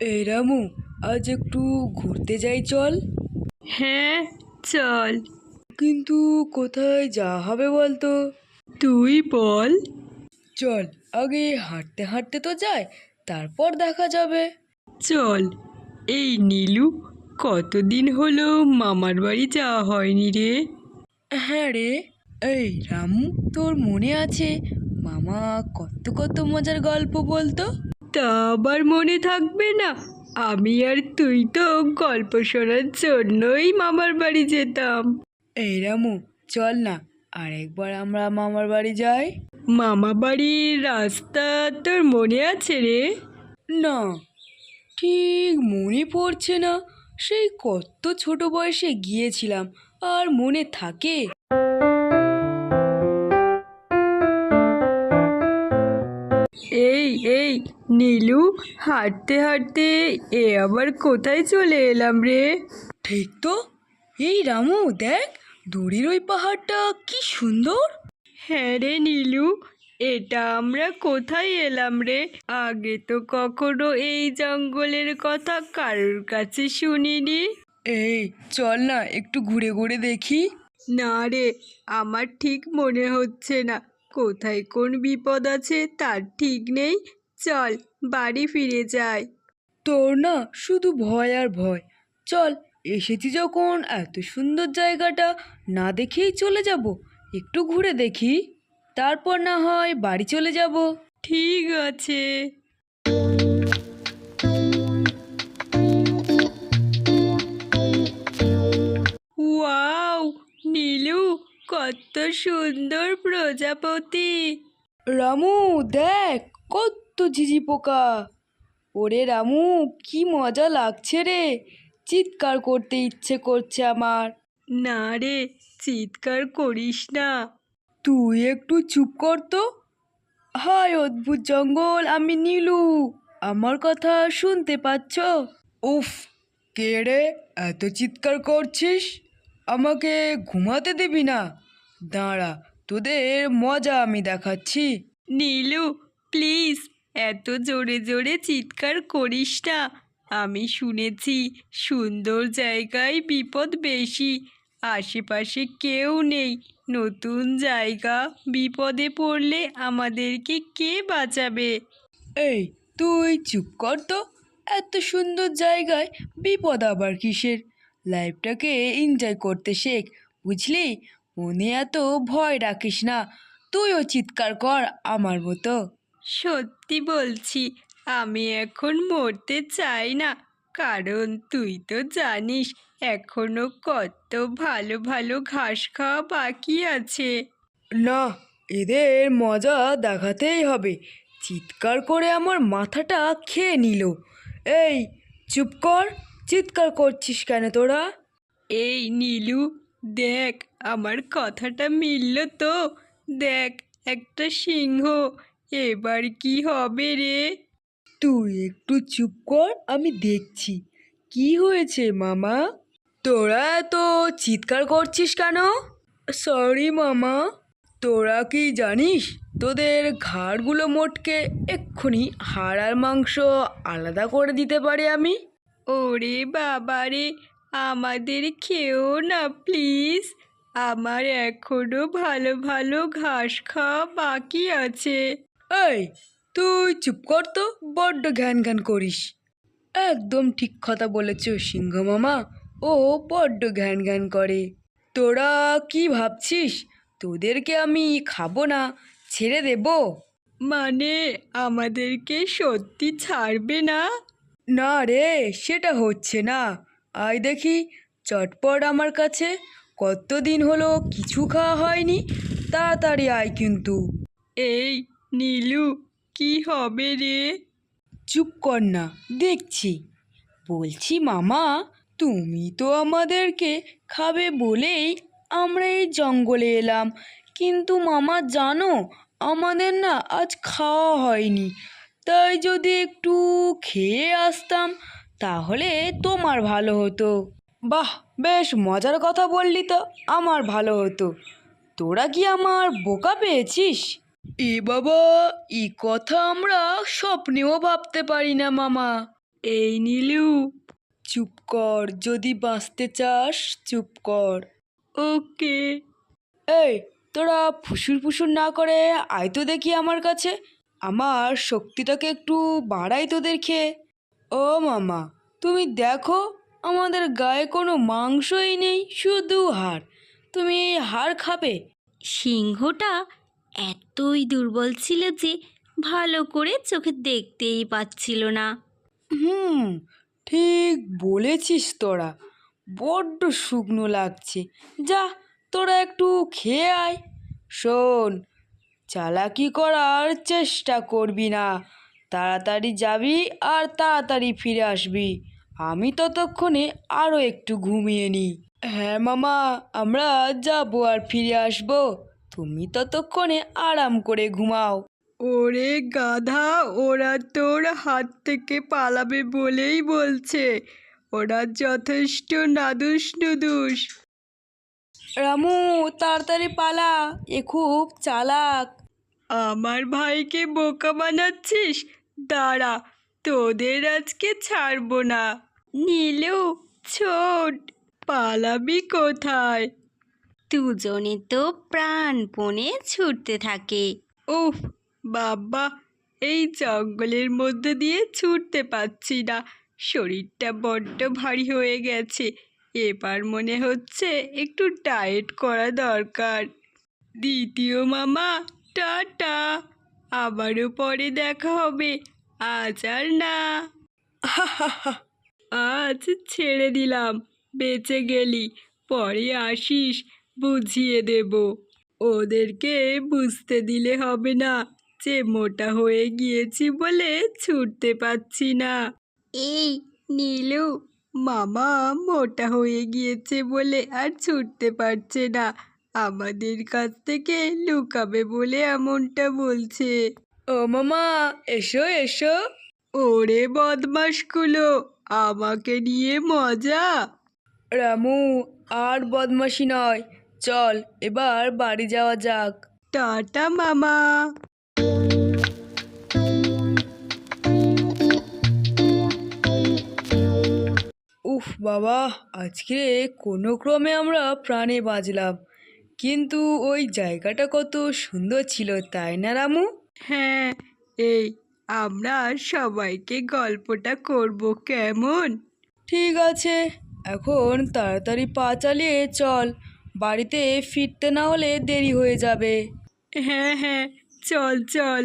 এই রামু আজ একটু ঘুরতে যাই চল। হ্যাঁ চল। কিন্তু কোথায় যাওয়া হবে বলতো? তুই বল। চল আগে হাঁটতে হাঁটতে তো যাই তারপর দেখা যাবে। চল এই নীলু কতদিন হলো মামার বাড়ি যাওয়া হয়নি রে? হ্যাঁ রে এই রামু তোর মনে আছে মামা কত কত মজার গল্প বলতো? তা আবার মনে থাকবে না। আমি আর তুই তো গল্প শোনার জন্যই মামার বাড়ি যেতাম। এই রামু চল না আরেকবার আমরা মামার বাড়ি যাই। মামা বাড়ির রাস্তা তোর মনে আছে রে? না ঠিক মনে পড়ছে না। সেই কত ছোট বয়সে গিয়েছিলাম আর মনে থাকে? এই নীলু হাঁটতে হাঁটতে এ আবার কোথায় চলে এলাম রে? ঠিক তো। এই রামু দেখ দূরের ওই পাহাড়টা কি সুন্দর। হ্যাঁ রে নীলু এটা আমরা কোথায় এলাম রে? আগে তো কখনো এই জঙ্গলের কথা কারোর কাছে শুনিনি। এই চল না একটু ঘুরে ঘুরে দেখি। না রে আমার ঠিক মনে হচ্ছে না। কোথায় কোন বিপদ আছে তার ঠিক নেই। চল বাড়ি ফিরে যাই। তোর না শুধু ভয় আর ভয়। চল এসেছি যখন এত সুন্দর জায়গাটা না দেখেই চলে যাব। একটু ঘুরে দেখি। তারপর না হয় বাড়ি চলে যাব। ঠিক আছে। ওয়াও নীলু কত সুন্দর প্রজাপতি। রামু দেখ কত ঝিঝি পোকা। ওরে রামু কি মজা লাগছে রে। চিৎকার করতে ইচ্ছে করছে আমার। না রে চিৎকার করিস না। তুই একটু চুপ কর তো। হায় অদ্ভুত জঙ্গল আমি নীলু। আমার কথা শুনতে পাচ্ছ? উফ কে রে এত চিৎকার করছিস? আমাকে ঘুমাতে দিবি না? দাঁড়া তোদের মজা আমি দেখাচ্ছি। নীলু প্লিজ এত জোরে জোরে চিৎকার করিস না। আমি শুনেছি সুন্দর জায়গায় বিপদ বেশি। আশেপাশে কেউ নেই। নতুন জায়গা বিপদে পড়লে আমাদেরকে কে বাঁচাবে? এই, তুই চুপ কর তো। এত সুন্দর জায়গায় বিপদ আবার কিসের? লাইফটাকে এনজয় করতে শেখ। বুঝলি? মনে এত ভয় রাখিস না। তুইও চিৎকার কর আমার মতো। সত্যি বলছি আমি এখন মরতে চাই না। কারণ তুই তো জানিস এখনও কত ভালো ভালো ঘাস খাওয়া বাকি আছে। না এদের মজা দেখাতেই হবে। চিৎকার করে আমার মাথাটা খেয়ে নিল। এই চুপ কর চিৎকার করছিস কেন তোরা? এই নীলু দেখ আমার কথাটা মিলল তো। দেখ একটা সিংহ। এবার কি হবে রে? তুই একটু চুপ কর আমি দেখছি। কি হয়েছে মামা? তোরা এত চিৎকার করছিস কেন? সরি মামা। তোরা কি জানিস তোদের ঘাড়গুলো মোটকে এক্ষুনি হাড় আর মাংস আলাদা করে দিতে পারি আমি? ওরে বাবা রে আমাদের খেও না প্লিজ আমার এখনও ভালো ভালো ঘাস খাওয়া বাকি আছে। এই তুই চুপ কর তো বড্ড ঘ্যান ঘ্যান করিস। একদম ঠিক কথা বলেছ সিংহ মামা। ও বড্ড ঘ্যান ঘ্যান করে। তোরা কি ভাবছিস? তোদেরকে আমি খাব না ছেড়ে দেব? মানে আমাদেরকে সত্যি ছাড়বে না? না রে সেটা হচ্ছে না। আয় দেখি চটপট আমার কাছে। কতদিন হলো কিছু খাওয়া হয়নি তাড়াতাড়ি আয় কিন্তু। এই নীলু কি হবে রে? চুপ কর না দেখছি। বলছি মামা তুমি তো আমাদেরকে খাবে বলেই আমরা এই জঙ্গলে এলাম। কিন্তু মামা জানো আমাদের না আজ খাওয়া হয়নি। তাই যদি একটু খেয়ে আসতাম তাহলে তোমার ভালো হতো। বাহ বেশ মজার কথা বললি তো আমার ভালো হতো। তোরা কি আমার বোকা পেয়েছিস? এ বাবা এই কথা আমরা স্বপ্নেও ভাবতে পারি না, মামা। এই নীলু, চুপ কর, যদি বাঁচতে চাস, চুপ কর। ওকে। এই, তোরা ফুসুর ফুসুর না করে আয় তো দেখি আমার কাছে। আমার শক্তিটাকে একটু বাড়াই তোদের খেয়ে। ও মামা, তুমি দেখো, আমাদের গায়ে কোনো মাংসই নেই, শুধু হাড়। তুমি হাড় খাবে। সিংহটা এতই দুর্বল ছিল যে ভালো করে চোখে দেখতেই পাচ্ছিল না। হুম, ঠিক বলেছিস তোরা। বড্ড শুকনো লাগছে। যা, তোরা একটু খেয়ে আয়। শোন, চালাকি করার চেষ্টা করবি না। তাড়াতাড়ি যাবি আর তাড়াতাড়ি ফিরে আসবি। আমি ততক্ষণে আরও একটু ঘুমিয়ে নিই। হ্যাঁ মামা, আমরা যাব আর ফিরে আসব। তুমি ততক্ষণে আরাম করে ঘুমাও। ওরে গাধা ওরা তোর হাত থেকে পালাবে বলেই বলছে। ওরা যথেষ্ট নাদুস নুদুস। রামু তাড়াতাড়ি পালা এ খুব চালাক। আমার ভাইকে বোকা বানাচ্ছিস? দাঁড়া তোদের আজকে ছাড়বো না। নীলু ছোট পালাবি কোথায়? দুজনে তো প্রাণপণে ছুটতে থাকে। উফ, বাবা, এই জঙ্গলের মধ্যে দিয়ে ছুটতে পারছি না। শরীরটা বড্ড ভারী হয়ে গেছে। এবার মনে হচ্ছে একটু ডায়েট করা দরকার। দ্বিতীয় মামা, টাটা। আবারও পরে দেখা হবে। আজ আর না। আজ ছেড়ে দিলাম। বেঁচে গেলি। পরে আসিস। বুঝিয়ে দেব। ওদেরকে বুঝতে দিলে হবে না। যে মোটা হয়ে গিয়েছি বলে ছুটতে পারছি না। এই নীলু মামা মোটা হয়ে গিয়েছে বলে আর ছুটতে পারছে না। আমাদের কাছ থেকে লুকাবে বলে এমনটা বলছে। ও মামা এসো এসো। ওরে বদমাসগুলো আমাকে নিয়ে মজা। রামু আর বদমাশি নয়। চল এবার বাড়ি যাওয়া যাক। টাটা মামা। উফ বাবা আজকে কোনো ক্রমে আমরা প্রাণে বাঁচলাম। কিন্তু ওই জায়গাটা কত সুন্দর ছিল তাই না রামু? হ্যাঁ এই আমরা সবাইকে গল্পটা করব কেমন? ঠিক আছে এখন তাড়াতাড়ি পা চালিয়ে চল। বাড়িতে ফিরতে না হলে দেরি হয়ে যাবে। হ্যাঁ হ্যাঁ চল চল।